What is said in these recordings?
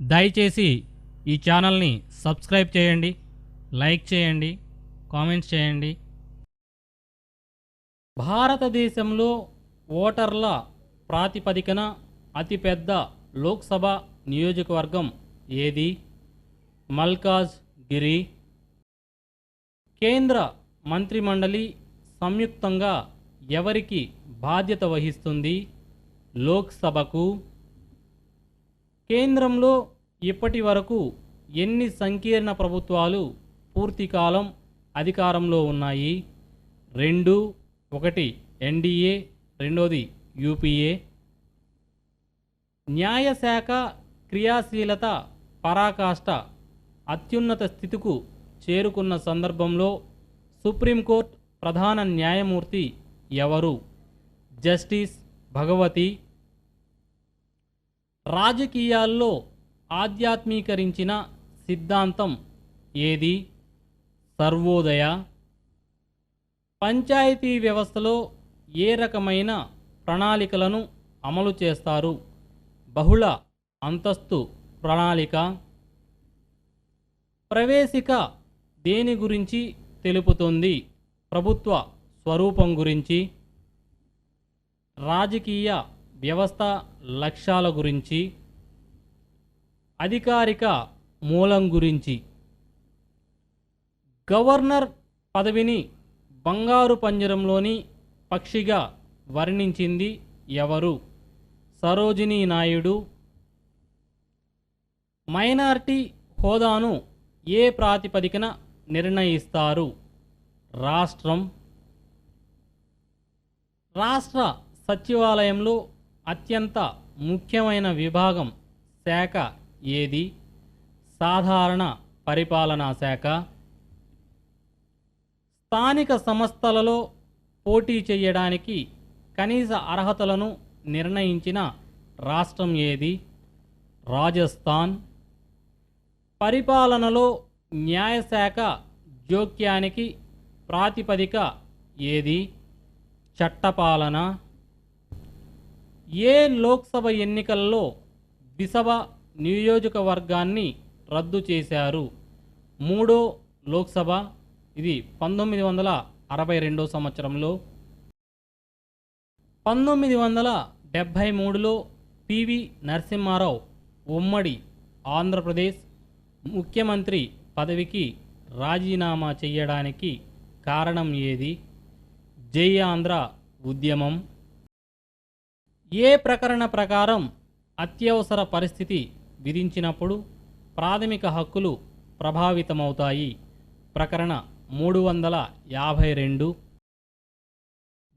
దయచేసి ఈ ఛానల్ని సబ్స్క్రైబ్ చేయండి లైక్ చేయండి కామెంట్స్ చేయండి. భారతదేశంలో ఓటర్ల ప్రాతిపదికన అతిపెద్ద లోక్సభ నియోజకవర్గం ఏది? మల్కాజ్ గిరి కేంద్ర మంత్రిమండలి సంయుక్తంగా ఎవరికి బాధ్యత వహిస్తుంది? లోక్సభకు. కేంద్రంలో ఇప్పటి వరకు ఎన్ని సంకీర్ణ ప్రభుత్వాలు పూర్తికాలం అధికారంలో ఉన్నాయి? రెండు ఒకటి ఎన్డీఏ రెండోది యూపీఏ న్యాయశాఖ క్రియాశీలత పరాకాష్ట అత్యున్నత స్థితికు చేరుకున్న సందర్భంలో సుప్రీంకోర్టు ప్రధాన న్యాయమూర్తి ఎవరు? జస్టిస్ భగవతి రాజకీయాల్లో ఆధ్యాత్మీకరించిన సిద్ధాంతం ఏది? సర్వోదయ. పంచాయతీ వ్యవస్థలో ఏ రకమైన ప్రణాళికలను అమలు చేస్తారు? బహుళ అంతస్తు ప్రణాళిక. ప్రవేశిక దేని గురించి తెలుపుతుంది? ప్రభుత్వ స్వరూపం గురించి. రాజకీయ వ్యవస్థ లక్ష్యాల గురించి అధికారిక మూలం గురించి. గవర్నర్ పదవిని బంగారు పంజరంలోని పక్షిగా వర్ణించింది ఎవరు? సరోజిని నాయుడు. మైనార్టీ హోదాను ఏ ప్రాతిపదికన నిర్ణయిస్తారు? రాష్ట్రం. రాష్ట్ర సచివాలయంలో అత్యంత ముఖ్యమైన విభాగం శాఖ ఏది? సాధారణ పరిపాలనా శాఖ. స్థానిక సంస్థలలో పోటీ చేయడానికి కనీస అర్హతలను నిర్ణయించిన రాష్ట్రం ఏది? రాజస్థాన్. పరిపాలనలో న్యాయశాఖ జోక్యానికి ప్రాతిపదిక ఏది? చట్టపాలన. ఏ లోక్సభ ఎన్నికల్లో బిసవ నియోజకవర్గాన్ని రద్దు చేశారు. మూడో లోక్సభ ఇది పంతొమ్మిది వందల అరవై రెండో సంవత్సరంలో. పంతొమ్మిది వందల డెబ్భై మూడులో పివి నరసింహారావు ఉమ్మడి ఆంధ్రప్రదేశ్ ముఖ్యమంత్రి పదవికి రాజీనామా చేయడానికి కారణం ఏది? జై ఆంధ్ర ఉద్యమం. ఏ ప్రకరణ ప్రకారం అత్యవసర పరిస్థితి విధించినప్పుడు ప్రాథమిక హక్కులు ప్రభావితమవుతాయి? ప్రకరణ మూడు వందల యాభై రెండు.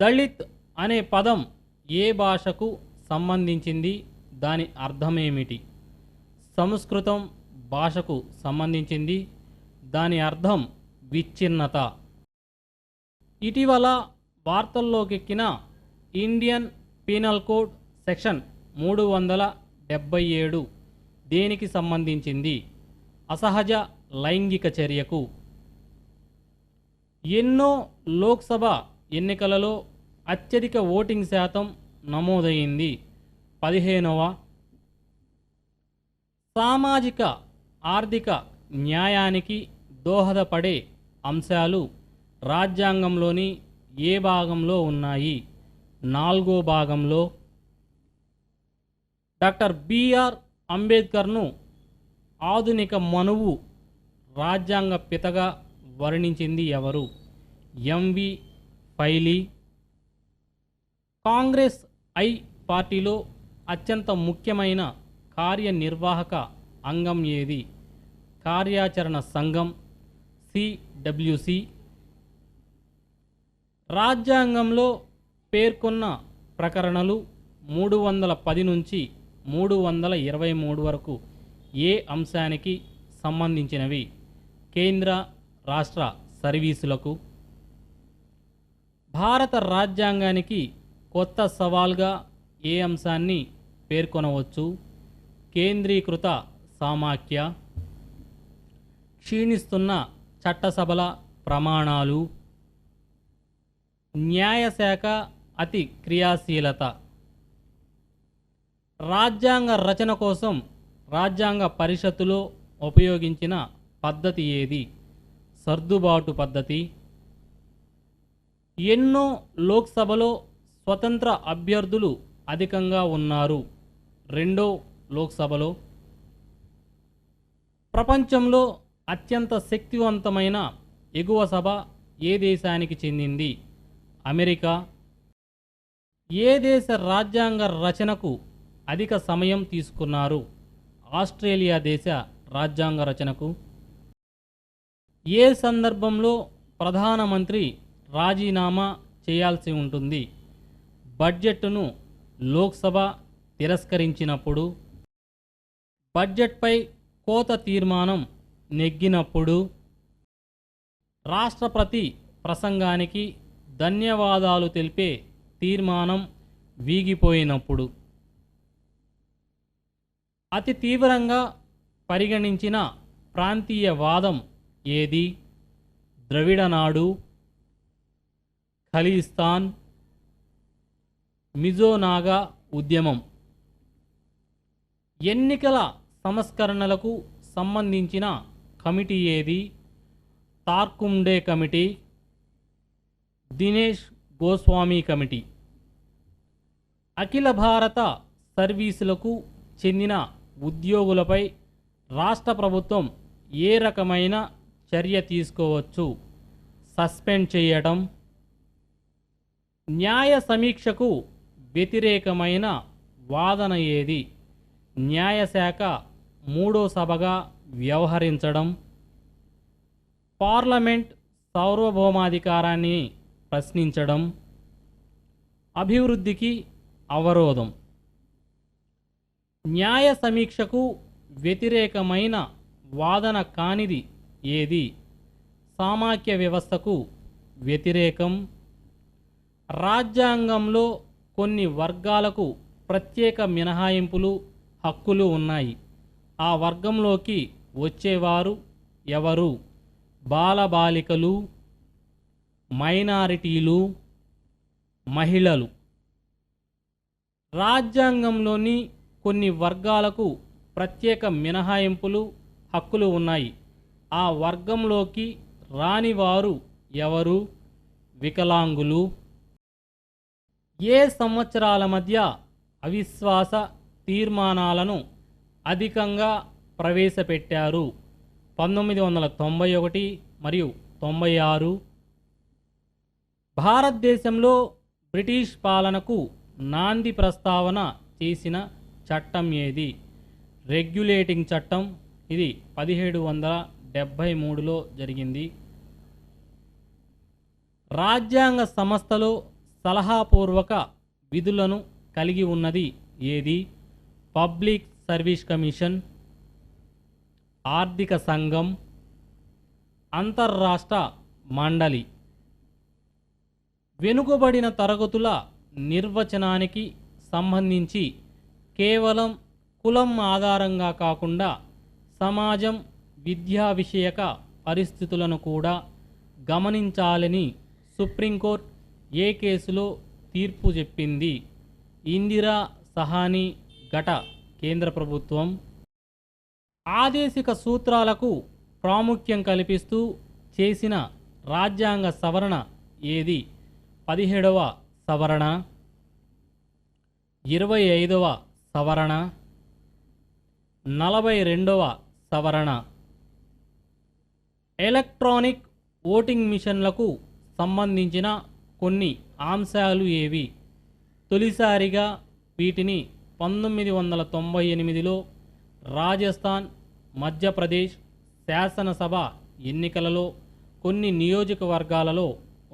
దళిత్ అనే పదం ఏ భాషకు సంబంధించింది? దాని అర్థమేమిటి? సంస్కృతం భాషకు సంబంధించింది. దాని అర్థం విచ్ఛిన్నత. ఇటీవల వార్తల్లోకెక్కిన ఇండియన్ పీనల్ కోడ్ సెక్షన్ మూడు వందల డెబ్బై ఏడు దేనికి సంబంధించింది? అసహజ లైంగిక చర్యకు. ఎన్నో లోక్సభ ఎన్నికలలో అత్యధిక ఓటింగ్ శాతం నమోదైంది. పదిహేనవ సామాజిక ఆర్థిక న్యాయానికి దోహదపడే అంశాలు రాజ్యాంగంలోని ఏ భాగంలో ఉన్నాయి? నాలుగో భాగంలో డాక్టర్ బిఆర్ అంబేద్కర్ను ఆధునిక మనువు రాజ్యాంగ పితగా వర్ణించింది ఎవరు? ఎంవి ఫైలీ. కాంగ్రెస్ ఐ పార్టీలో అత్యంత ముఖ్యమైన కార్యనిర్వాహక అంగం ఏది? కార్యాచరణ సంఘం సిడబ్ల్యూసి రాజ్యాంగంలో పేర్కొన్న ప్రకరణలు మూడు వందల పది నుంచి మూడు వందల ఇరవై మూడు వరకు ఏ అంశానికి సంబంధించినవి? కేంద్ర రాష్ట్ర సర్వీసులకు. భారత రాజ్యాంగానికి కొత్త సవాల్గా ఏ అంశాన్ని పేర్కొనవచ్చు? కేంద్రీకృత సామాఖ్య. క్షీణిస్తున్న చట్టసభల ప్రమాణాలు. న్యాయశాఖ అతి క్రియాశీలత. రాజ్యాంగ రచన కోసం రాజ్యాంగ పరిషత్తులో ఉపయోగించిన పద్ధతి ఏది? సర్దుబాటు పద్ధతి. ఎన్నో లోక్సభలో స్వతంత్ర అభ్యర్థులు అధికంగా ఉన్నారు. రెండో లోక్సభలో. ప్రపంచంలో అత్యంత శక్తివంతమైన ఎగువ సభ ఏ దేశానికి చెందింది? అమెరికా ఏ దేశ రాజ్యాంగ రచనకు అధిక సమయం తీసుకున్నారు? ఆస్ట్రేలియా దేశ రాజ్యాంగ రచనకు. ఏ సందర్భంలో ప్రధానమంత్రి రాజీనామా చేయాల్సి ఉంటుంది? బడ్జెట్ను లోక్సభ తిరస్కరించినప్పుడు బడ్జెట్పై కోత తీర్మానం నెగ్గినప్పుడు రాష్ట్రపతి ప్రసంగానికి ధన్యవాదాలు తెలిపే తీర్మానం వీగిపోయినప్పుడు అతి తీవ్రంగా పరిగణించిన ప్రాంతీయవాదం ఏది? ద్రవిడనాడు ఖలీస్తాన్ మిజోనాగా ఉద్యమం. ఎన్నికల సంస్కరణలకు సంబంధించిన కమిటీ ఏది? Tarkunde committee Dinesh Goswami committee. అఖిల భారత సర్వీసులకు చెందిన ఉద్యోగులపై రాష్ట్ర ప్రభుత్వం ఏ రకమైన చర్య తీసుకోవచ్చు? సస్పెండ్ చేయడం న్యాయ సమీక్షకు వ్యతిరేకమైన వాదన ఏది? న్యాయశాఖ మూడో సభగా వ్యవహరించడం. పార్లమెంట్ సార్వభౌమాధికారాన్ని ప్రశ్నించడం అభివృద్ధికి అవరోధం. న్యాయ సమీక్షకు వ్యతిరేకమైన వాదన కానిది ఏది? సామాఖ్య వ్యవస్థకు వ్యతిరేకం. రాజ్యాంగంలో కొన్ని వర్గాలకు ప్రత్యేక మినహాయింపులు హక్కులు ఉన్నాయి. ఆ వర్గంలోకి వచ్చేవారు ఎవరు? బాలబాలికలు మైనారిటీలు మహిళలు. రాజ్యాంగంలోని కొన్ని వర్గాలకు ప్రత్యేక మినహాయింపులు హక్కులు ఉన్నాయి. ఆ వర్గంలోకి రాని వారు ఎవరు? వికలాంగులు. ఏ సంవత్సరాల మధ్య అవిశ్వాస తీర్మానాలను అధికంగా ప్రవేశపెట్టారు? పంతొమ్మిది వందల తొంభై ఒకటి మరియు తొంభై ఆరు భారతదేశంలో బ్రిటిష్ పాలనకు నాంది ప్రస్తావన చేసిన చట్టం ఏది? రెగ్యులేటింగ్ చట్టం. ఇది పదిహేడు వందల డెబ్భై మూడులో జరిగింది. రాజ్యాంగ సంస్థలో సలహాపూర్వక విధులను కలిగి ఉన్నది ఏది? పబ్లిక్ సర్వీస్ కమిషన్ ఆర్థిక సంఘం అంతర్రాష్ట్ర మండలి. వెనుకబడిన తరగతుల నిర్వచనానికి సంబంధించి కేవలం కులం ఆధారంగా కాకుండా సమాజం విద్యా విషయక పరిస్థితులను కూడా గమనించాలని సుప్రీంకోర్టు ఏ కేసులో తీర్పు చెప్పింది? ఇందిరా సహాని ఘట కేంద్ర ప్రభుత్వం. ఆదేశిక సూత్రాలకు ప్రాముఖ్యం కల్పిస్తూ చేసిన రాజ్యాంగ సవరణ ఏది? పదిహేడవ సవరణ ఇరవై ఐదవ సవరణ నలభై రెండవ సవరణ. ఎలక్ట్రానిక్ ఓటింగ్ మిషన్లకు సంబంధించిన కొన్ని అంశాలు ఏవి? తొలిసారిగా వీటిని పంతొమ్మిది వందల తొంభై ఎనిమిదిలో రాజస్థాన్ మధ్యప్రదేశ్ శాసనసభ ఎన్నికలలో కొన్ని నియోజకవర్గాలలో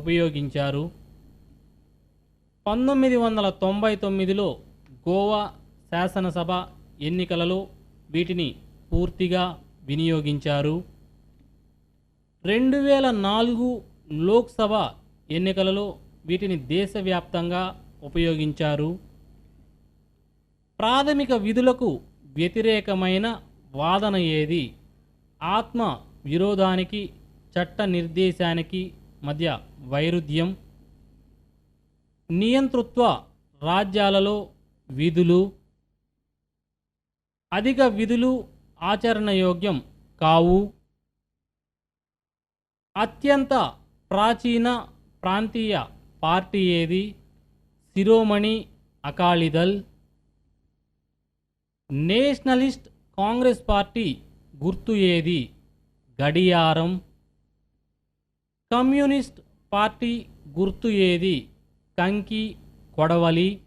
ఉపయోగించారు. పంతొమ్మిది వందల తొంభై తొమ్మిదిలో గోవా శాసనసభ ఎన్నికలలో వీటిని పూర్తిగా వినియోగించారు. రెండు వేల నాలుగు లోక్సభ ఎన్నికలలో వీటిని దేశవ్యాప్తంగా ఉపయోగించారు. ప్రాథమిక విధులకు వ్యతిరేకమైన వాదన ఏది? ఆత్మ విరోధానికి చట్ట నిర్దేశానికి మధ్య వైరుధ్యం నియంతృత్వ రాజ్యాలలో విధులు అధిక విధులు ఆచరణయోగ్యం కావు. అత్యంత ప్రాచీన ప్రాంతీయ పార్టీ ఏది? Shiromani Akali Dal nationalist congress party గుర్తు ఏది? గడియారం. కమ్యూనిస్ట్ పార్టీ గుర్తు ఏది? కంకి కొడవలి.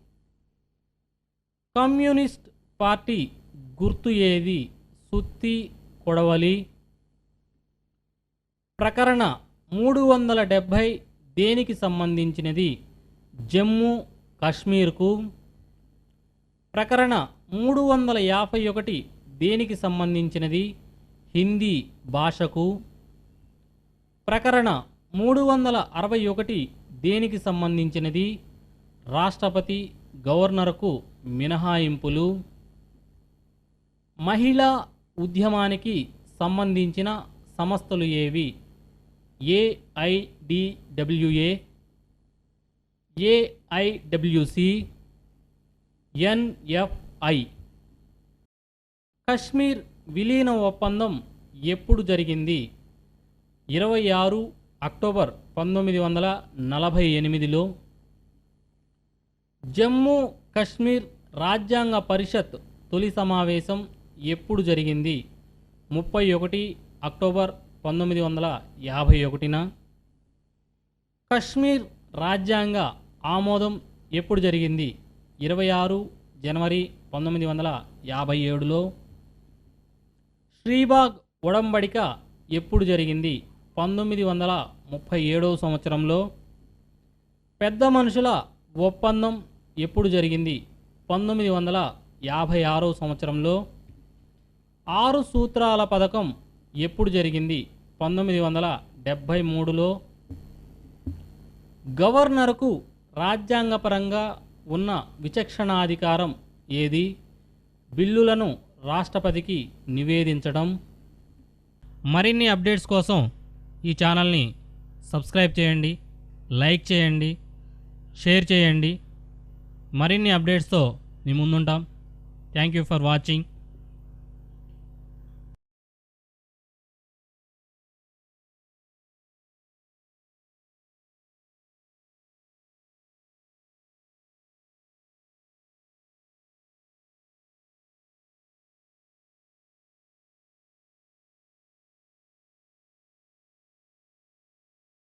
కమ్యూనిస్ట్ పార్టీ గుర్తు ఏది? సుత్తి కొడవలి. ప్రకరణ మూడు వందల డెబ్భై దేనికి సంబంధించినది? జమ్మూ కాశ్మీర్కు. ప్రకరణ మూడు వందల యాభై ఒకటి దేనికి సంబంధించినది? హిందీ భాషకు. ప్రకరణ మూడు వందల అరవై ఒకటి దేనికి సంబంధించినది? రాష్ట్రపతి గవర్నర్కు మినహాయింపులు. మహిళా ఉద్యమానికి సంబంధించిన సంస్థలు ఏవి? ఏఐడిడబ్ల్యూఏ ఏఐడబ్ల్యూసి ఎన్ఎఫ్ఐ. కశ్మీర్ విలీన ఒప్పందం ఎప్పుడు జరిగింది? ఇరవై ఆరు అక్టోబర్ పంతొమ్మిది వందల నలభై ఎనిమిదిలో జమ్మూ కశ్మీర్ రాజ్యాంగ పరిషత్ తొలి సమావేశం ఎప్పుడు జరిగింది? ముప్పై ఒకటి అక్టోబర్ పంతొమ్మిది వందల యాభై ఒకటిన కశ్మీర్ రాజ్యాంగ ఆమోదం ఎప్పుడు జరిగింది? ఇరవై ఆరు జనవరి పంతొమ్మిది వందల యాభై ఏడులో. శ్రీబాగ్ ఉడంబడిక ఎప్పుడు జరిగింది? పంతొమ్మిది వందల ముప్పై ఏడవ సంవత్సరంలో పెద్ద మనుషుల ఒప్పందం ఎప్పుడు జరిగింది? పంతొమ్మిది వందల యాభై ఆరో సంవత్సరంలో ఆరు సూత్రాల పథకం ఎప్పుడు జరిగింది? పంతొమ్మిది వందల డెబ్భై మూడులో గవర్నర్కు రాజ్యాంగపరంగా ఉన్న విచక్షణాధికారం ఏది? బిల్లులను రాష్ట్రపతికి నివేదించడం. మరిన్ని అప్డేట్స్ కోసం ఈ ఛానల్ని సబ్స్క్రైబ్ చేయండి లైక్ చేయండి షేర్ చేయండి. మరిన్ని అప్డేట్స్తో మీ ముందుంటాం. Thank you for watching.